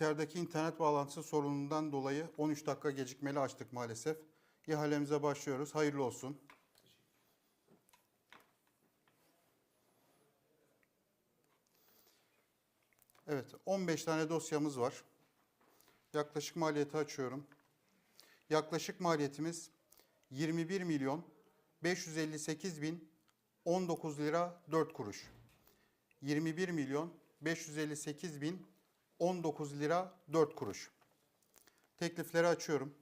İçerideki internet bağlantısı sorunundan dolayı 13 dakika gecikmeli açtık maalesef. İhalemize başlıyoruz. Hayırlı olsun. Evet, 15 tane dosyamız var. Yaklaşık maliyeti açıyorum. Yaklaşık maliyetimiz 21 milyon 558 bin 19 lira 4 kuruş. 21 milyon 558 bin 19 lira 4 kuruş. Teklifleri açıyorum.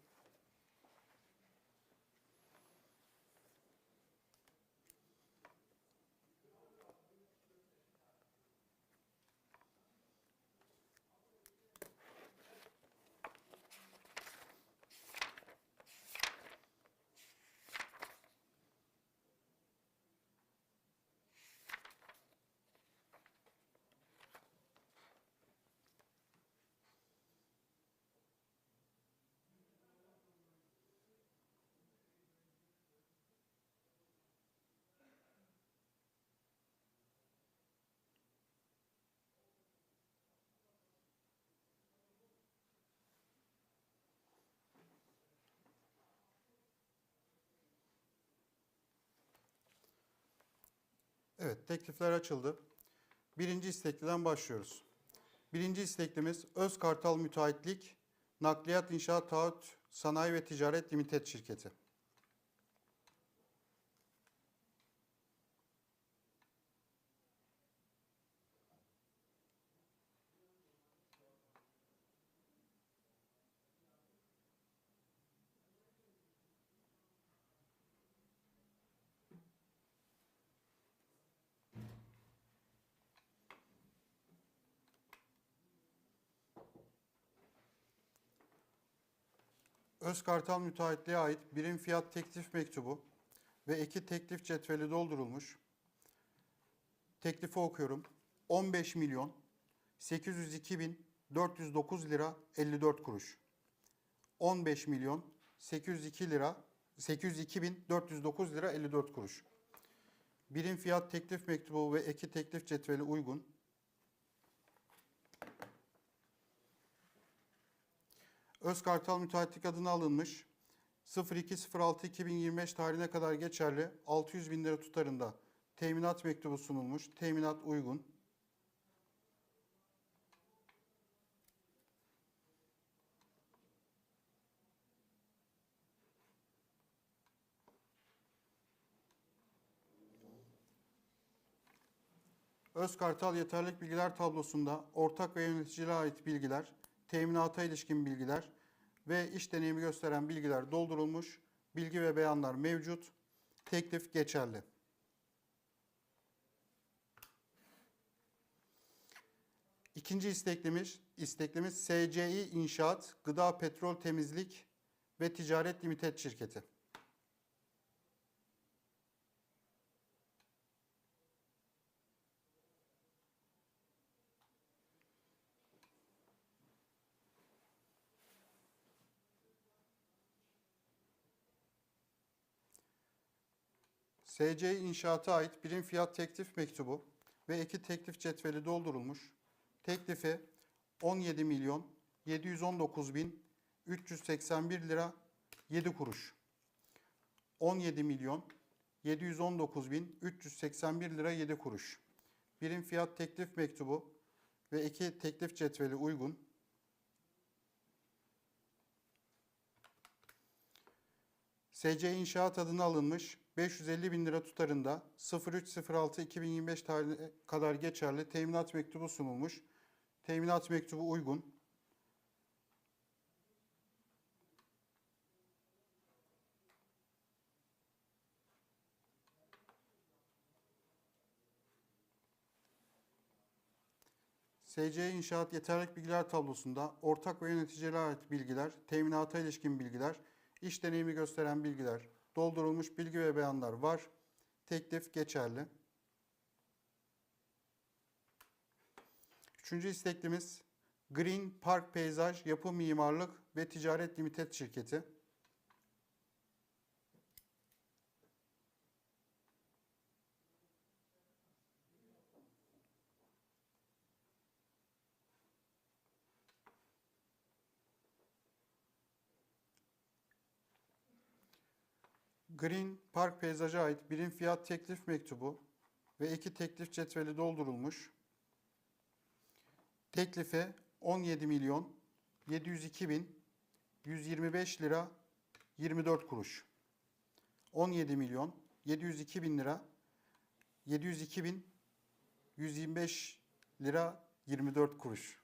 Evet, teklifler açıldı. Birinci istekliden başlıyoruz. Birinci isteklimiz Öz Kartal Müteahhitlik Nakliyat İnşaat Taahhüt Sanayi ve Ticaret Limited Şirketi. Öz Kartal Müteahhitliğe ait birim fiyat teklif mektubu ve eki teklif cetveli doldurulmuş. Teklifi okuyorum. 15 milyon 802 bin 409 lira 54 kuruş. 15 milyon 802 lira 802 bin 409 lira 54 kuruş. Birim fiyat teklif mektubu ve eki teklif cetveli uygun. Özkartal Müteahhitlik adına alınmış 02.06.2025 tarihine kadar geçerli 600 bin lira tutarında teminat mektubu sunulmuş. Teminat uygun. Özkartal yeterlilik bilgiler tablosunda ortak ve yöneticiliğe ait bilgiler, teminata ilişkin bilgiler ve iş deneyimi gösteren bilgiler doldurulmuş, bilgi ve beyanlar mevcut, teklif geçerli. İkinci isteklimiz, isteklimiz SCI İnşaat, Gıda Petrol Temizlik ve Ticaret Limited Şirketi. SC İnşaat'a ait birim fiyat teklif mektubu ve eki teklif cetveli doldurulmuş. Teklifi 17 milyon 719 bin 381 lira 7 kuruş. 17 milyon 719 bin 381 lira 7 kuruş. Birim fiyat teklif mektubu ve eki teklif cetveli uygun. SC İnşaat adına alınmış 550 bin lira tutarında 03.06.2025 tarihine kadar geçerli teminat mektubu sunulmuş. Teminat mektubu uygun. SC İnşaat Yeterlik Bilgiler tablosunda ortak ve yöneticilere ait bilgiler, teminata ilişkin bilgiler, iş deneyimi gösteren bilgiler, doldurulmuş bilgi ve beyanlar var. Teklif geçerli. Üçüncü isteklimiz Green Park Peyzaj Yapı Mimarlık ve Ticaret Limited Şirketi. Green Park Peyzaj'a ait birim fiyat teklif mektubu ve iki teklif cetveli doldurulmuş. Teklife 17 milyon 702 bin 125 lira 24 kuruş. 17 milyon 702 bin lira 702 bin 125 lira 24 kuruş.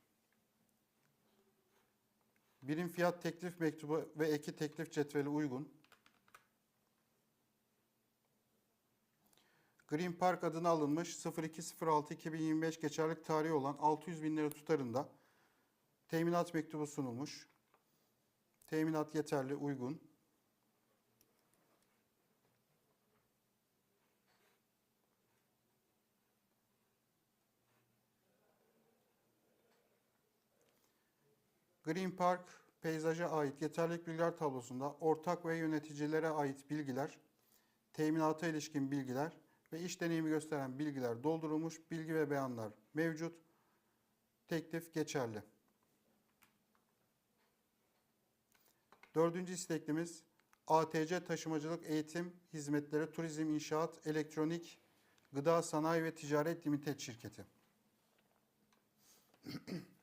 Birim fiyat teklif mektubu ve eki teklif cetveli uygun. Green Park adına alınmış 02.06.2025 geçerlik tarihi olan 600 bin lira tutarında teminat mektubu sunulmuş. Teminat yeterli, uygun. Green Park peyzaja ait yeterlilik bilgiler tablosunda ortak ve yöneticilere ait bilgiler, teminata ilişkin bilgiler ve iş deneyimi gösteren bilgiler doldurulmuş, bilgi ve beyanlar mevcut. Teklif geçerli. Dördüncü isteklimiz ATC Taşımacılık Eğitim Hizmetleri Turizm İnşaat Elektronik Gıda Sanayi ve Ticaret Limited Şirketi.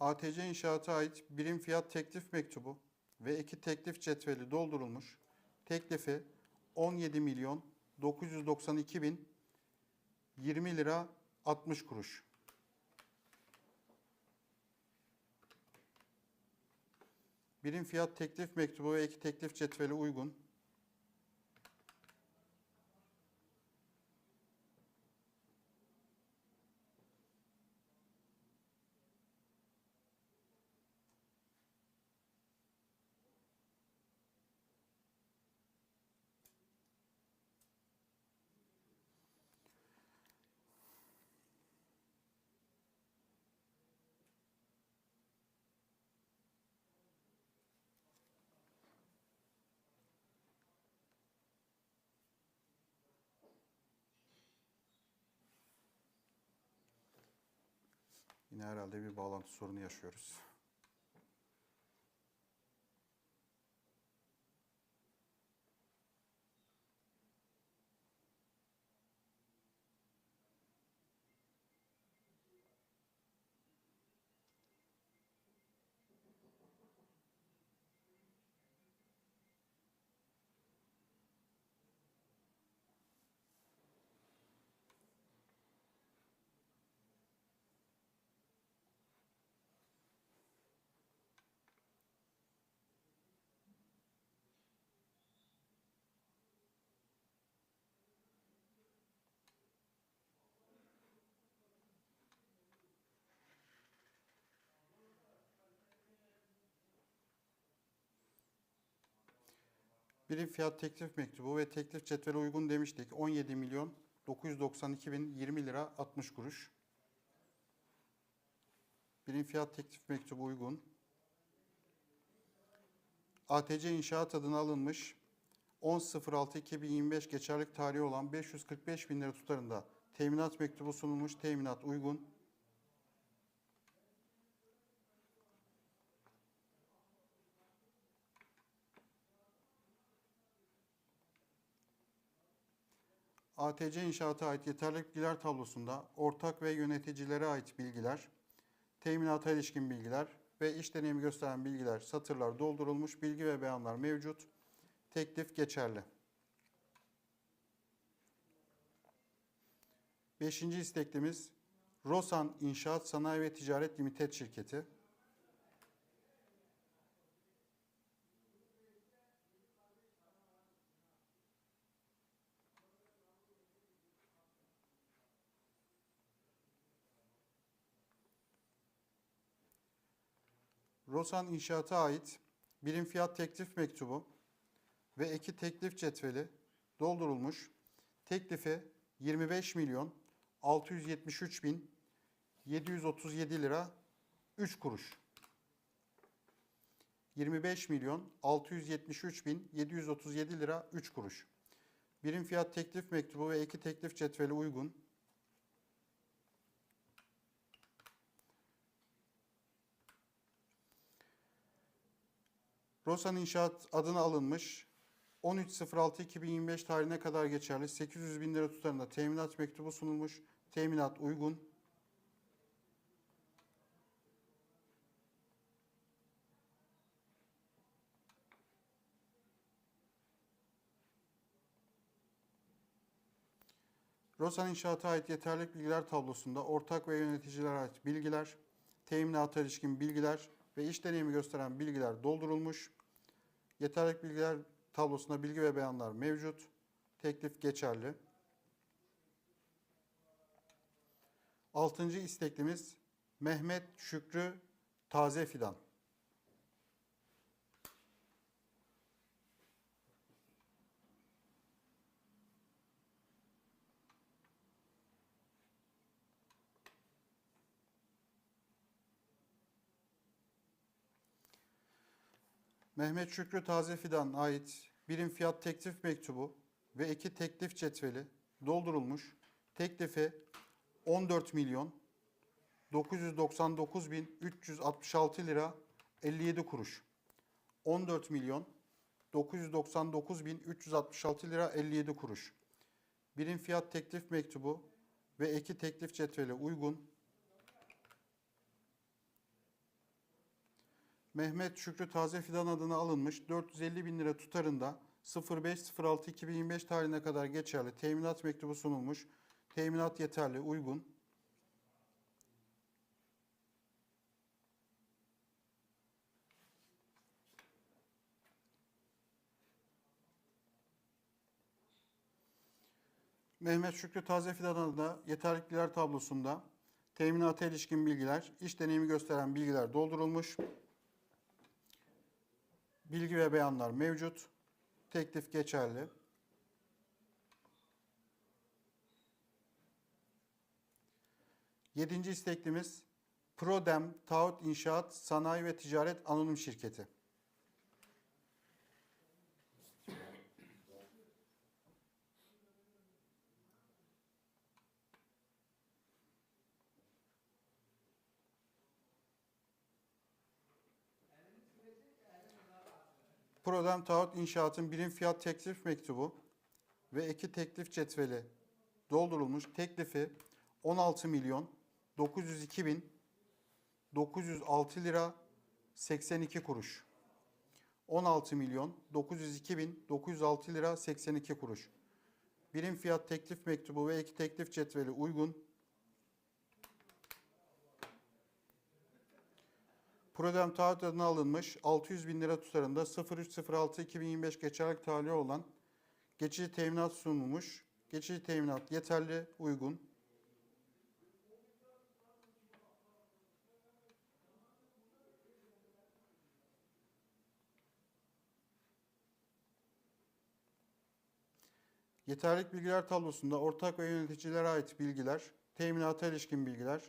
ATC İnşaat'a ait birim fiyat teklif mektubu ve iki teklif cetveli doldurulmuş. Teklifi 17 milyon 992 bin 20 lira 60 kuruş. Birim fiyat teklif mektubu ve iki teklif cetveli uygun. Yine herhalde bir bağlantı sorunu yaşıyoruz. Birim fiyat teklif mektubu ve teklif cetveli uygun demiştik. 17 milyon 992 bin 20 lira 60 kuruş. Birim fiyat teklif mektubu uygun. ATC İnşaat adına alınmış 10.06.2025 geçerlik tarihi olan 545 bin lira tutarında teminat mektubu sunulmuş. Teminat uygun. ATC İnşaat'a ait yeterlilik bilgiler tablosunda ortak ve yöneticilere ait bilgiler, teminata ilişkin bilgiler ve iş deneyimi gösteren bilgiler, satırlar doldurulmuş, bilgi ve beyanlar mevcut. Teklif geçerli. Beşinci isteklimiz Rosan İnşaat Sanayi ve Ticaret Limited Şirketi. Rosan İnşaat'a ait birim fiyat teklif mektubu ve iki teklif cetveli doldurulmuş. Teklifi 25 milyon 673 bin 737 lira 3 kuruş. 25 milyon 673 bin 737 lira 3 kuruş. Birim fiyat teklif mektubu ve eki teklif cetveli uygun. Rosan İnşaat adına alınmış 13.06.2025 tarihine kadar geçerli 800 bin lira tutarında teminat mektubu sunulmuş. Teminat uygun. Rosan İnşaat'a ait yeterlilik bilgiler tablosunda ortak ve yöneticilere ait bilgiler, teminata ilişkin bilgiler ve iş deneyimi gösteren bilgiler doldurulmuş. Yeterlilik bilgiler tablosunda bilgi ve beyanlar mevcut. Teklif geçerli. Altıncı isteklimiz Mehmet Şükrü Taze Fidan. Mehmet Şükrü Taze Fidan ait birim fiyat teklif mektubu ve iki teklif cetveli doldurulmuş. Teklifi 14 milyon 999 bin 366 lira 57 kuruş. 14 milyon 999 bin 366 lira 57 kuruş. Birim fiyat teklif mektubu ve iki teklif cetveli uygun. Mehmet Şükrü Taze Fidan adına alınmış 450 bin lira tutarında 05.06.2025 tarihine kadar geçerli teminat mektubu sunulmuş. Teminat yeterli, uygun. Mehmet Şükrü Taze Fidan adına yeterlilikler tablosunda teminata ilişkin bilgiler, iş deneyimi gösteren bilgiler doldurulmuş. Bilgi ve beyanlar mevcut. Teklif geçerli. Yedinci isteklimiz Prodem Taahhüt İnşaat Sanayi ve Ticaret Anonim Şirketi. Prodem Taahhüt İnşaat'ın birim fiyat teklif mektubu ve eki teklif cetveli doldurulmuş. Teklifi 16 milyon 902 bin 906 lira 82 kuruş. 16 milyon 902 bin 906 lira 82 kuruş. Birim fiyat teklif mektubu ve eki teklif cetveli uygun. Prodem taahhüt adına alınmış 600 bin lira tutarında 03.06.2025 geçerlik tarihi olan geçici teminat sunulmuş. Geçici teminat yeterli, uygun. Yeterlik bilgiler tablosunda ortak ve yöneticilere ait bilgiler, teminata ilişkin bilgiler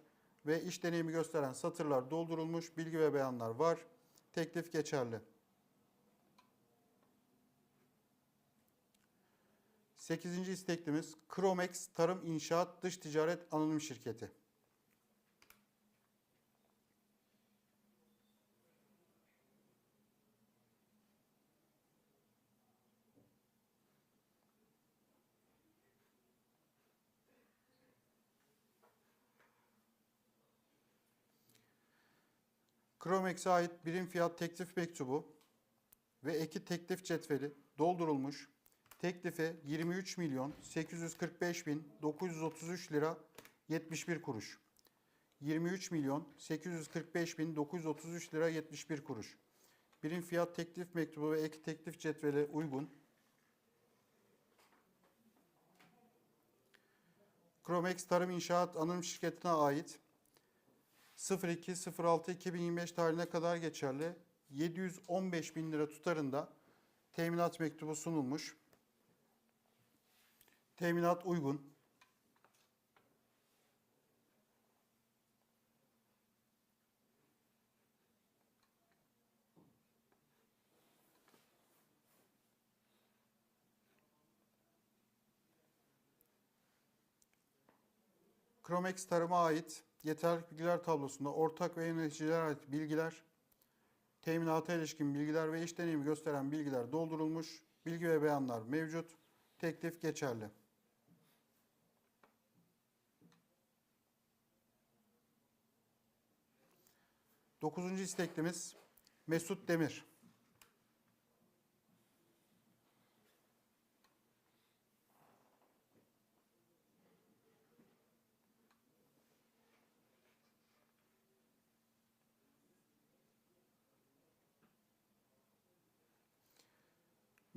ve iş deneyimi gösteren satırlar doldurulmuş, bilgi ve beyanlar var. Teklif geçerli. 8. isteklimiz Kromex Tarım İnşaat Dış Ticaret Anonim Şirketi. Kromex'e ait birim fiyat teklif mektubu ve eki teklif cetveli doldurulmuş. Teklifi 23 milyon 845 bin 933 lira 71 kuruş. 23 milyon 845 bin 933 lira 71 kuruş. Birim fiyat teklif mektubu ve ek teklif cetveli uygun. Kromex Tarım İnşaat Anonim Şirketi'ne ait 02.06.2025 tarihine kadar geçerli 715 bin lira tutarında teminat mektubu sunulmuş. Teminat uygun. Kromex Tarım'a ait yeterlilik bilgiler tablosunda ortak ve yöneticilere ait bilgiler, teminata ilişkin bilgiler ve iş deneyimi gösteren bilgiler doldurulmuş, bilgi ve beyanlar mevcut, teklif geçerli. Dokuzuncu isteklimiz Mesut Demir.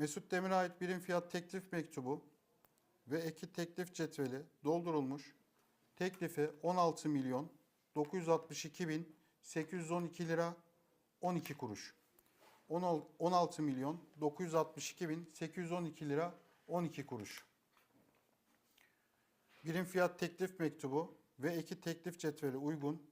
Mesut Demir'e ait birim fiyat teklif mektubu ve eki teklif cetveli doldurulmuş. Teklifi 16 milyon 962 bin 812 lira 12 kuruş. 16 milyon 962 bin 812 lira 12 kuruş. Birim fiyat teklif mektubu ve eki teklif cetveli uygun.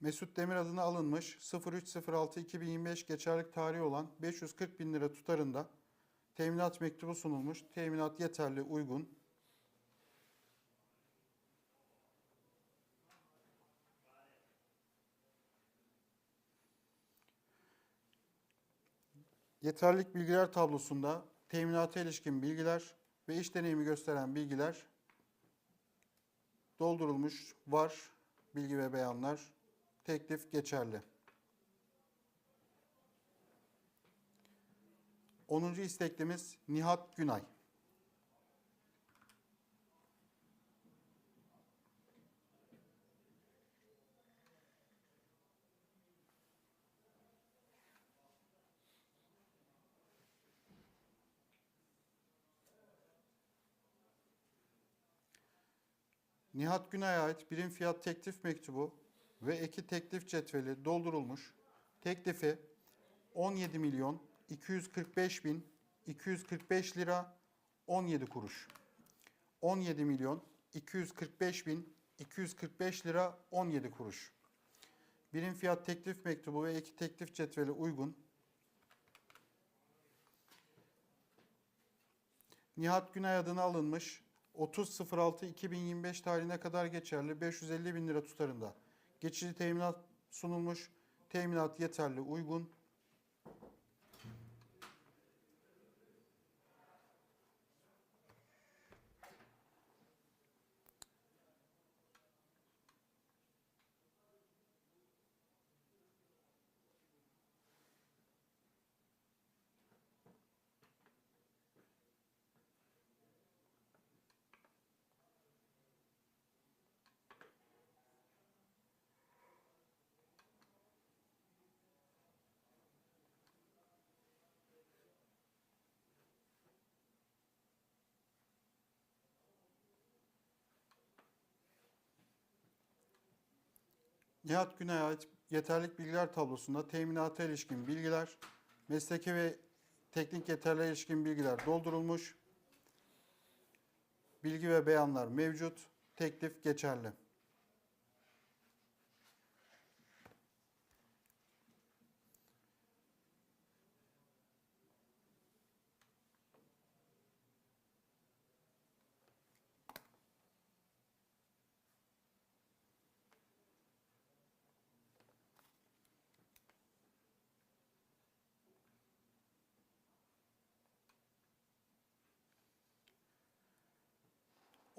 Mesut Demir adına alınmış 03.06.2025 geçerlik tarihi olan 540 bin lira tutarında teminat mektubu sunulmuş. Teminat yeterli, uygun. Yeterlilik bilgiler tablosunda teminata ilişkin bilgiler ve iş deneyimi gösteren bilgiler doldurulmuş var. Bilgi ve beyanlar teklif geçerli. 10. isteklimiz Nihat Günay. Nihat Günay'a ait birim fiyat teklif mektubu ve eki teklif cetveli doldurulmuş. Teklifi 17 milyon 245 bin 245 lira 17 kuruş. 17 milyon 245 bin 245 lira 17 kuruş. Birim fiyat teklif mektubu ve eki teklif cetveli uygun. Nihat Günay adına alınmış 30.06.2025 tarihine kadar geçerli 550 bin lira tutarında. Geçici teminat sunulmuş. Teminat yeterli, uygun. Nihat Güney'e ait yeterlik bilgiler tablosunda teminata ilişkin bilgiler, mesleki ve teknik yeterliğe ilişkin bilgiler doldurulmuş. Bilgi ve beyanlar mevcut. Teklif geçerli.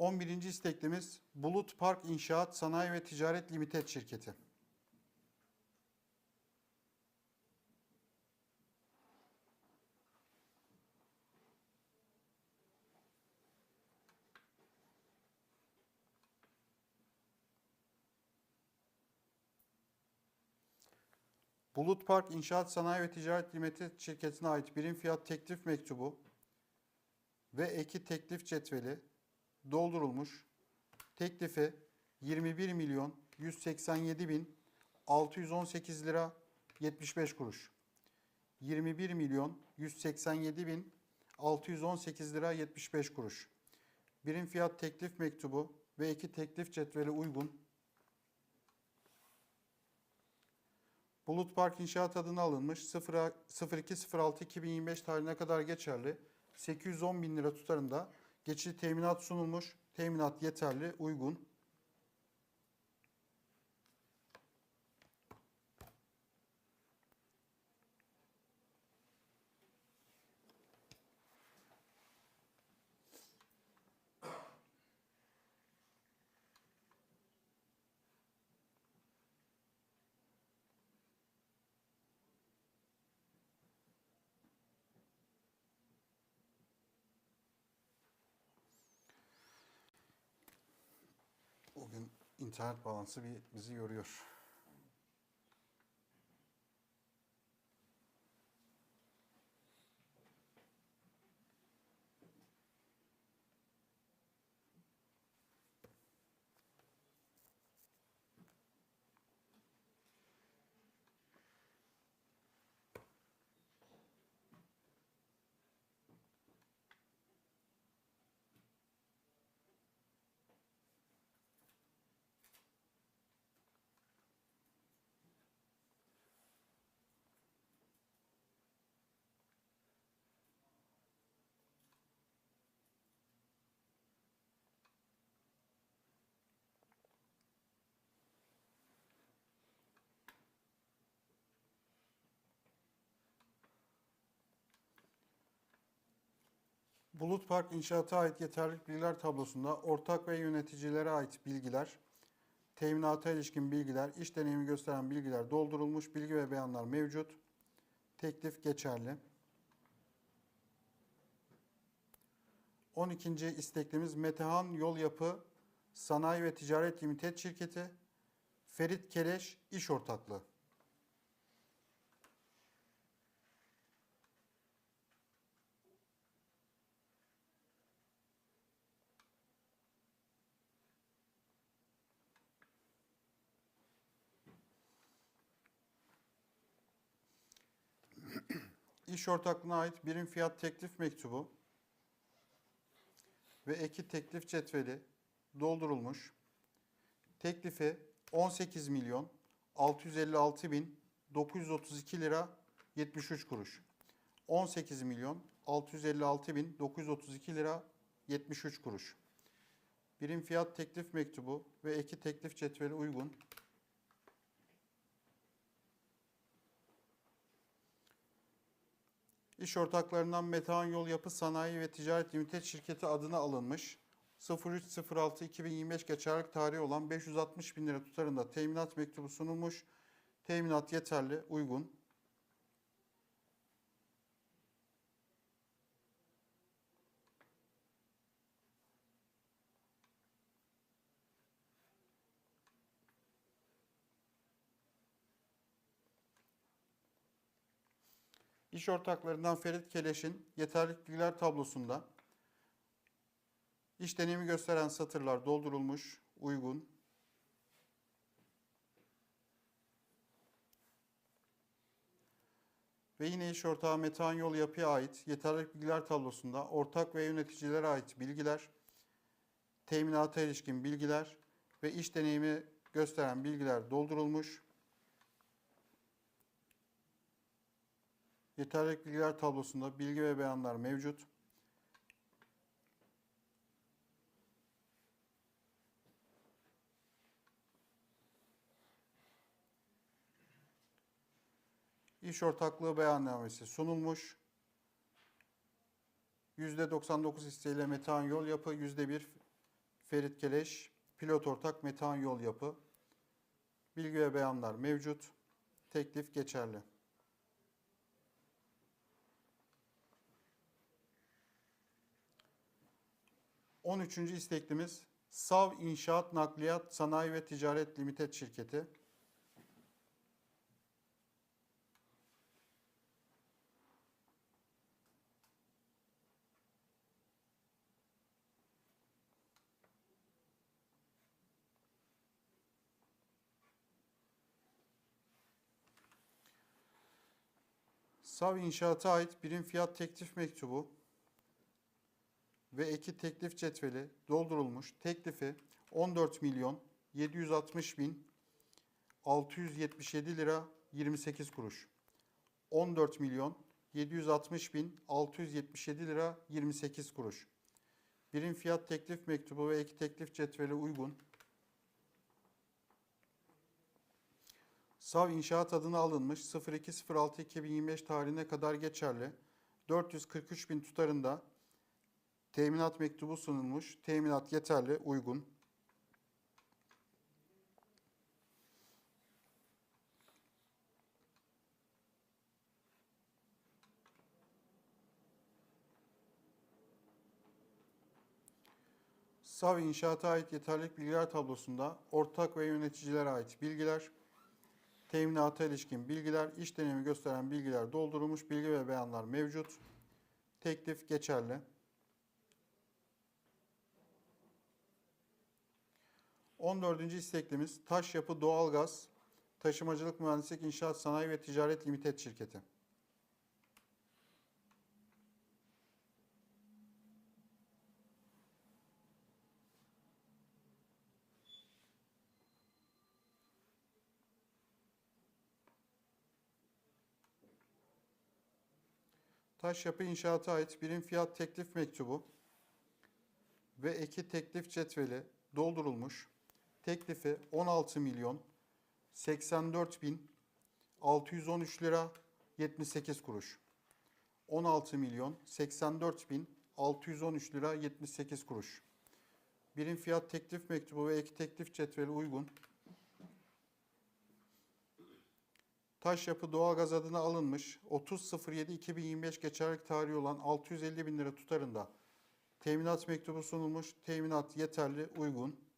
On birinci isteklimiz Bulut Park İnşaat Sanayi ve Ticaret Limited Şirketi. Bulut Park İnşaat Sanayi ve Ticaret Limited şirketine ait birim fiyat teklif mektubu ve eki teklif cetveli doldurulmuş. Teklifi 21 milyon 187 bin 618 lira 75 kuruş. 21 milyon 187 bin 618 lira 75 kuruş. Birim fiyat teklif mektubu ve eki teklif cetveli uygun. Bulut Park İnşaat adına alınmış 02.06.2025 tarihine kadar geçerli 810 bin lira tutarında geçici teminat sunulmuş. Teminat yeterli, uygun. İnternet bağlantısı bir bizi yoruyor. Bulut Park inşaata ait yeterlilik bilgiler tablosunda ortak ve yöneticilere ait bilgiler, teminata ilişkin bilgiler, iş deneyimi gösteren bilgiler doldurulmuş, bilgi ve beyanlar mevcut. Teklif geçerli. 12. isteklimiz Metehan Yol Yapı Sanayi ve Ticaret Limited Şirketi, Ferit Keleş İş Ortaklığı. İş ortaklığına ait birim fiyat teklif mektubu ve eki teklif cetveli doldurulmuş. Teklifi 18 milyon 656 bin 932 lira 73 kuruş. 18 milyon 656 bin 932 lira 73 kuruş. Birim fiyat teklif mektubu ve eki teklif cetveli uygun. İş ortaklarından Metehan Yol Yapı Sanayi ve Ticaret Limited şirketi adına alınmış 03.06.2025 geçerlilik tarihi olan 560 bin lira tutarında teminat mektubu sunulmuş. Teminat yeterli, uygun. İş ortaklarından Ferit Keleş'in yeterlilik bilgiler tablosunda iş deneyimi gösteren satırlar doldurulmuş, uygun. Ve yine iş ortağı Metehan Yol Yapı'ya ait yeterlilik bilgiler tablosunda ortak ve yöneticilere ait bilgiler, teminata ilişkin bilgiler ve iş deneyimi gösteren bilgiler doldurulmuş. Yeterlilik bilgiler tablosunda bilgi ve beyanlar mevcut. İş ortaklığı beyannamesi sunulmuş. %99 hisseyle Metehan Yol Yapı, %1 Ferit Keleş, pilot ortak Metehan Yol Yapı. Bilgi ve beyanlar mevcut. Teklif geçerli. 13. isteklimiz Sav İnşaat Nakliyat Sanayi ve Ticaret Limited Şirketi. Sav İnşaat'a ait birim fiyat teklif mektubu ve eki teklif cetveli doldurulmuş. Teklifi 14 milyon 760 bin 677 lira 28 kuruş. 14 milyon 760.677 lira 28 kuruş. Birim fiyat teklif mektubu ve ek teklif cetveli uygun. Sav İnşaat adına alınmış 02.06.2025 tarihine kadar geçerli 443 bin tutarında teminat mektubu sunulmuş. Teminat yeterli, uygun. Sav İnşaat'a ait yeterlilik bilgiler tablosunda ortak ve yöneticilere ait bilgiler, teminata ilişkin bilgiler, iş deneyimi gösteren bilgiler doldurulmuş, bilgi ve beyanlar mevcut. Teklif geçerli. On dördüncü isteklimiz Taş Yapı Doğalgaz Taşımacılık Mühendislik İnşaat Sanayi ve Ticaret Limited Şirketi. Taş Yapı İnşaat'a ait birim fiyat teklif mektubu ve eki teklif cetveli doldurulmuş. Teklifi 16 milyon 84 bin 613 lira 78 kuruş. 16 milyon 84 bin 613 lira 78 kuruş. Birim fiyat teklif mektubu ve ek teklif cetveli uygun. Taş yapı doğalgaz adına alınmış 30.07.2025 geçerlilik tarihi olan 650 bin lira tutarında teminat mektubu sunulmuş. Teminat yeterli, uygun.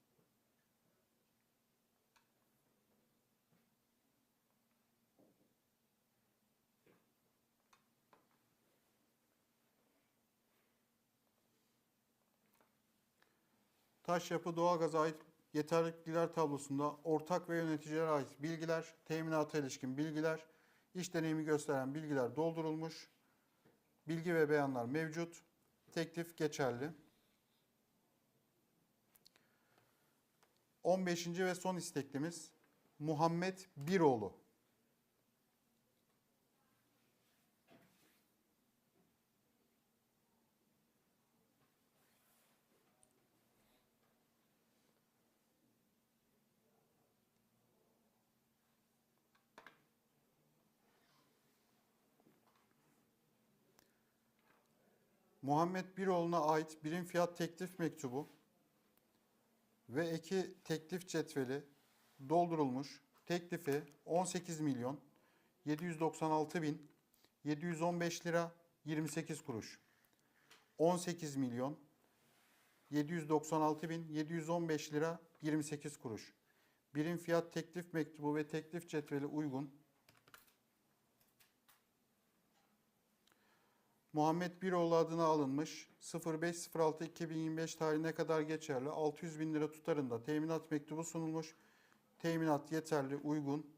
Taş yapı doğalgaza ait yeterlilik bilgiler tablosunda ortak ve yöneticilere ait bilgiler, teminata ilişkin bilgiler, iş deneyimi gösteren bilgiler doldurulmuş. Bilgi ve beyanlar mevcut. Teklif geçerli. 15. ve son isteklimiz Muhammed Biroğlu. Muhammed Biroğlu'na ait birim fiyat teklif mektubu ve eki teklif cetveli doldurulmuş. Teklifi 18 milyon 796 bin 715 lira 28 kuruş. 18 milyon 796 bin 715 lira 28 kuruş. Birim fiyat teklif mektubu ve teklif cetveli uygun. Muhammed Biroğlu adına alınmış 05.06.2025 tarihine kadar geçerli 600 bin lira tutarında teminat mektubu sunulmuş. Teminat yeterli, uygun.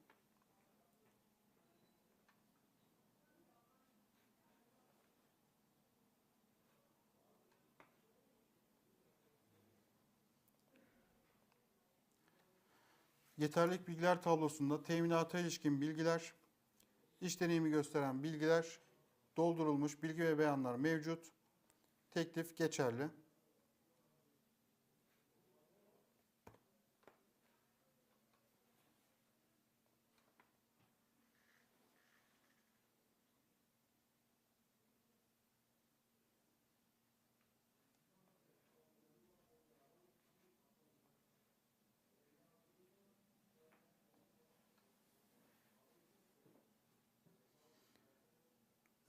Yeterlilik bilgiler tablosunda teminata ilişkin bilgiler, iş deneyimi gösteren bilgiler, doldurulmuş bilgi ve beyanlar mevcut. Teklif geçerli.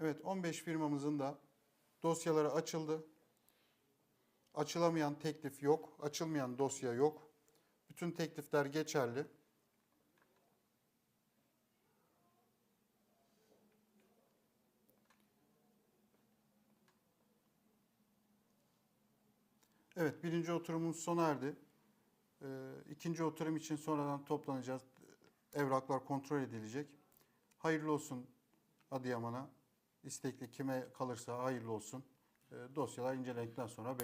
Evet 15 firmamızın da dosyaları açıldı. Açılamayan teklif yok. Açılmayan dosya yok. Bütün teklifler geçerli. Evet birinci oturumumuz sona erdi. Ee, ikinci oturum için sonradan toplanacağız. Evraklar kontrol edilecek. Hayırlı olsun Adıyaman'a. İstekli kime kalırsa hayırlı olsun. Ee, Dosyalar incelendikten sonra